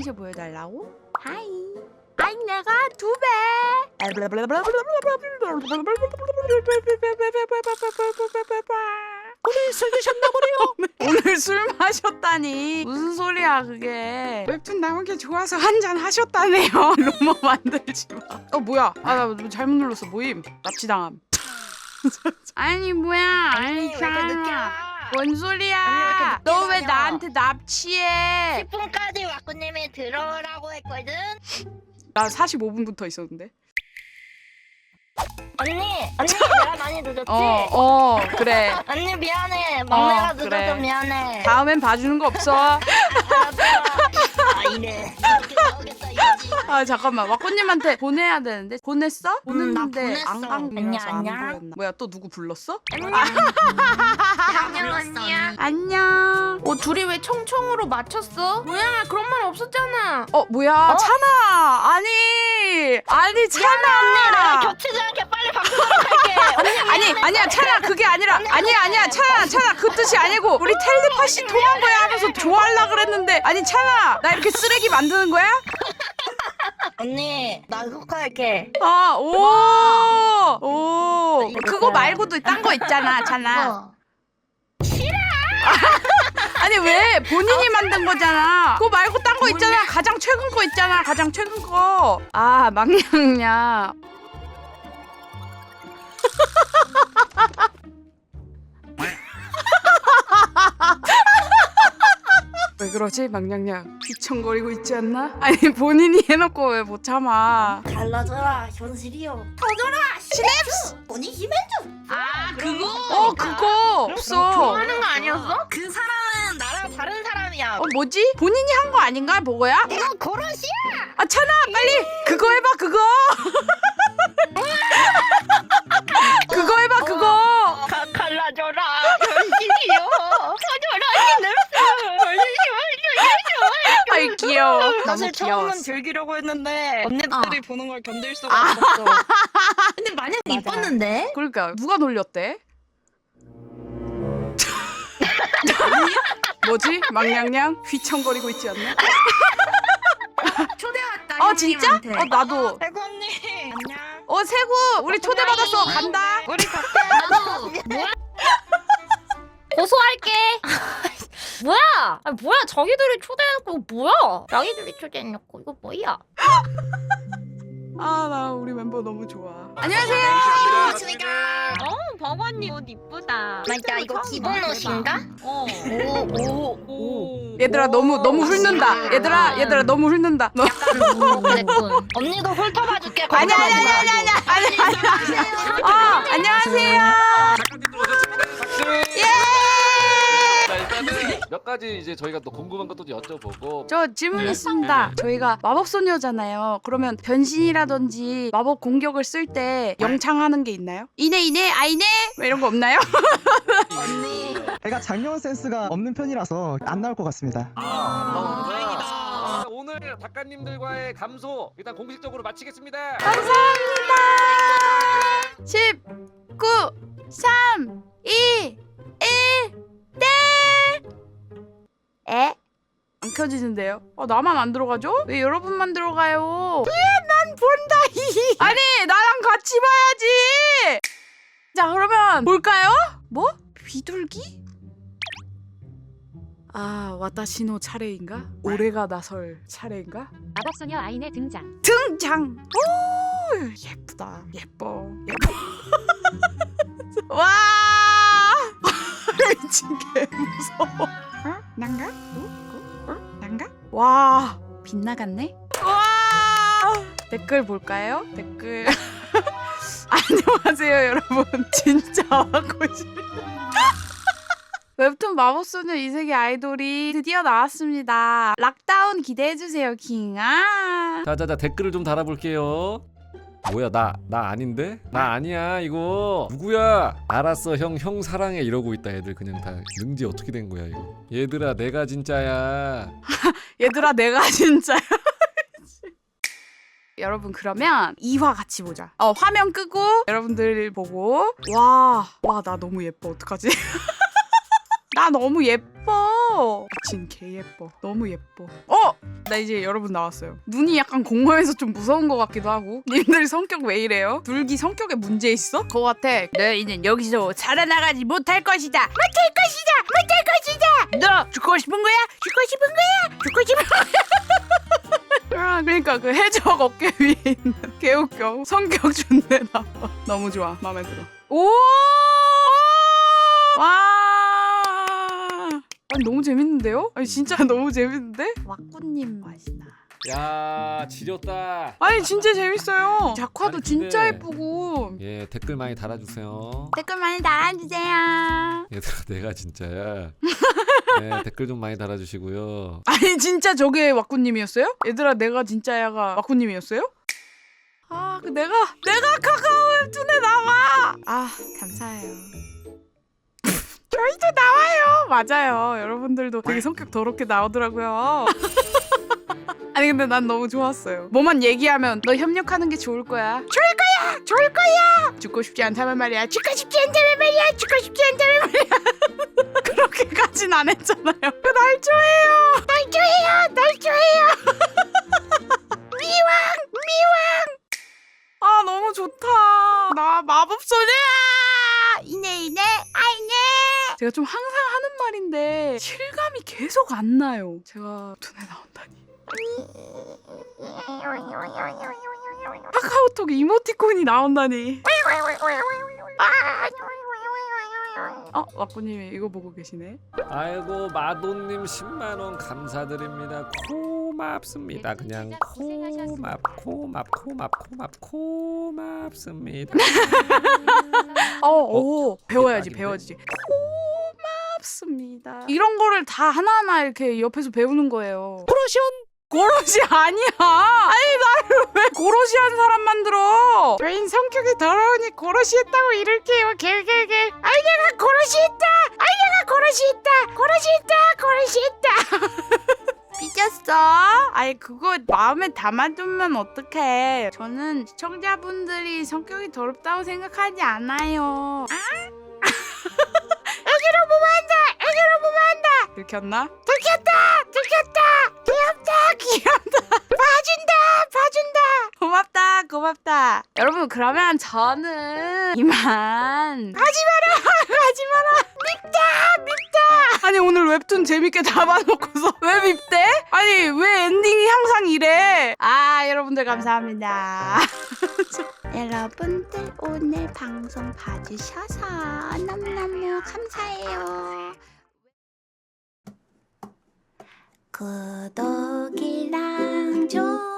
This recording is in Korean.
나이셔 보여달라고? 하이. 아이 내가 두 배. 오늘 술 드셨나 보네요. 오늘 술 마셨다니. 무슨 소리야 그게. 웹툰 나온 게 좋아서 한 잔 하셨다네요. 루머 만들지 마어 뭐야? 아 나 잘못 눌렀어. 모임. 납치당함. 아니 뭐야. 아니 참. 뭔 소리야 너왜 나한테 납치해 10분까지 와꾸님이 들어오라고 했거든. 나 45분부터 있었는데 언니, 언니 내가 많이 늦었지? 어 어 그래 언니 미안해. 막내가 어, 늦어서 그래. 미안해. 다음엔 봐주는 거 없어 알았어. 아 이래. 아 잠깐만. 와꾸님한테 보내야 되는데. 보냈어? 음, 나 보냈는데 보냈어. 안간 안녕, 거라서 안 안녕. 보였나. 뭐야 또 누구 불렀어? 안녕. 안녕 언니야. 안녕. 어 둘이 왜 청청으로 맞췄어? 뭐야 그런 말 없었잖아. 어 뭐야? 찬아! 아니! 아니 찬아! 겹치지 않게 빨리 방송하러 갈게. 언니 아니 아니야 찬아. 그게 아니라. 아니야 아니야. 찬아 찬아. 그 뜻이 아니고 우리 텔레파시 통한 거야 하면서 좋아하려 그랬는데. 아니 찬아. 나 이렇게 쓰레기 만드는 거야? 언니 나 녹화할게. 아 오 오! 그거 말고도 딴 거 있잖아 어. 아니 왜? 본인이 만든 거잖아. 그거 말고 딴 거 있잖아. 가장 최근 거 있잖아 가장 최근 거 아 망냥냥 왜 그러지 망냥냥 귀청거리고 있지 않나? 아니 본인이 해놓고 왜 못 참아 갈라져라 현실이요. 스냅스 언니 힘을 좀. 아 그거? 어 그거 없어 하는 거 아니었어? 그 사람은 나랑 다른 사람이야. 어 뭐지? 본인이 한 거 아닌가 뭐야? 이거 고로시야. 아 찬아 빨리 그거 해봐 그거 그거 귀여워 너무 사실 귀여워 처음은 즐기려고 했는데 언니들이 보는 걸 견딜 수가 아. 없었어. 근데 마냥 맞아. 이뻤는데? 그러니까 누가 놀렸대? 뭐지? 망냥냥 휘청거리고 있지 않나? 초대 왔다. 어 진짜? 형님한테. 어 나도 대구 언니 안녕. 어 세구 우리 초대받았어 간다 우리 각자 나도 고소할게. 뭐야? 아 뭐야? 자기들이 초대해놓고 뭐야? 자기들이 초대해놓고 이거 뭐야? 아 나 우리 멤버 너무 좋아 안녕하세요 안녕하십니까. 어, 버거님 옷 이쁘다. 맞아 이거 기본 옷인가? 어. 오 오 오. 얘들아 너무 너무 훑는다 얘들아 얘들아 너무 훑는다 너 오, 그랬군. 언니도 훑어봐 줄게. 아니야 아니야 걱정하지 아니야 아니야 아니야 아니야 아니야 어 안녕하세요 몇 가지 이제 저희가 또 궁금한 것도 여쭤보고 저 질문 네. 있습니다. 저희가 마법 소녀잖아요. 그러면 변신이라든지 마법 공격을 쓸 때 영창하는 게 있나요? 이네 이네 아이네 뭐 이런 거 없나요? 언니. 제가 장면 센스가 없는 편이라서 안 나올 것 같습니다. 아, 다행이다. 아, 오늘 작가님들과의 감소 일단 공식적으로 마치겠습니다. 감사합니다. 10, 9, 3, 2, 안 켜지는데요? 어, 나만 안 들어가죠? 왜 여러분만 들어가요? 왜난 본다 히 아니 나랑 같이 봐야지 자 그러면 볼까요? 뭐? 비둘기? 아 와타시노 차례인가? 올해가 나설 차례인가? 마법소녀 아인의 등장. 등장. 오 예쁘다. 예뻐. 예뻐. 와 미친 개 무서워. 어? 난가? 어? 와 빗나갔네. 와 댓글 볼까요? 댓글. 안녕하세요 여러분. 진짜 하고 싶. 웹툰 마법소녀 이세계 아이돌이 드디어 나왔습니다. 락다운 기대해주세요, 킹아. 자자자 댓글을 좀 달아볼게요. 뭐야 나 나 아닌데? 나 아니야 이거. 누구야? 알았어 형 형 사랑해 이러고 있다 애들. 그냥 다 능지 어떻게 된 거야 이거? 얘들아 내가 진짜야. 얘들아 내가 진짜야. 여러분 그러면 2화 같이 보자. 어 화면 끄고 여러분들 보고. 와 와 나 너무 예뻐. 어떡하지 나 너무 예뻐. 미친 개 예뻐. 너무 예뻐. 어! 나 이제 여러분 나왔어요. 눈이 약간 공허해서 좀 무서운 것 같기도 하고. 님들 성격 왜 이래요? 둘기 성격에 문제 있어? 그거 같아. 너희는 여기서 살아나가지 못할 것이다. 못할 것이다. 못할 것이다. 너 죽고 싶은 거야? 죽고 싶은 거야? 죽고 싶은 거야? 아, 그러니까 그 해적 어깨 위에 있는 개웃겨. 성격 존내 나빠. 너무 좋아. 마음에 들어. 오! 와! 아니 너무 재밌는데요? 아니 진짜 너무 재밌는데? 왁구님 맛이나. 야 지렸다. 아니 진짜 재밌어요. 작화도 아니, 진짜 근데- 예쁘고. 예 댓글 많이 달아주세요. 댓글 많이 달아주세요. 얘들아 내가 진짜야. 네 댓글 좀 많이 달아주시고요. 아니 진짜 저게 왁구님이었어요? 얘들아 내가 진짜야가 왁구님이었어요? 아, 그 내가 내가 카카오 웹툰에 나와. 아, 감사해요. 저희도 나와요. 맞아요. 여러분들도 되게 성격 더럽게 나오더라고요. 아니 근데 난 너무 좋았어요. 뭐만 얘기하면 너 협력하는 게 좋을 거야. 좋을 거야. 좋을 거야. 죽고 싶지 않다면 말이야. 죽고 싶지 않다면 말이야. 죽고 싶지 않다면 말이야. 그렇게까진 안 했잖아요. 날 좋아해요. 날 좋아해요. 날 좋아해요. 제가 좀 항상 하는 말인데 실감이 계속 안 나요. 제가 눈에 나온다니. 카카오톡 이모티콘이 나온다니. 어, 왁구님이 이거 보고 계시네. 아이고 마돈님 10만 원 감사드립니다. 고맙습니다. 그냥 고맙 고맙 고맙 고맙 고맙습니다. 어, 오, 배워야지? 배워야지. 고 맙습니다. 이런 거를 다 하나하나 이렇게 옆에서 배우는 거예요. 고로시온. 고로시 아니야. 아니 나를 왜 고로시 한 사람 만들어? 저인 성격이 더러우니 고로시 했다고 이럴게요. 개개개. 아이 내가 고로시 했다. 아이 내가 고로시 했다. 고로시 했다. 고로시 했다. 삐졌어? 아니 그거 마음에 담아두면 어떡해 저는 시청자분들이 성격이 더럽다고 생각하지 않아요 아? 들켰나? 들켰다! 들켰다! 귀엽다! 귀엽다! 봐준다! 봐준다! 고맙다! 고맙다! 여러분 그러면 저는 이만. 가지 마라! 가지 마라! 밉다! 밉다! 아니 오늘 웹툰 재밌게 담아놓고서. 왜 밉대? 아니 왜 엔딩이 항상 이래? 아 여러분들 감사합니다. 여러분들 오늘 방송 봐주셔서 너무너무 감사해요. 구독이랑 좋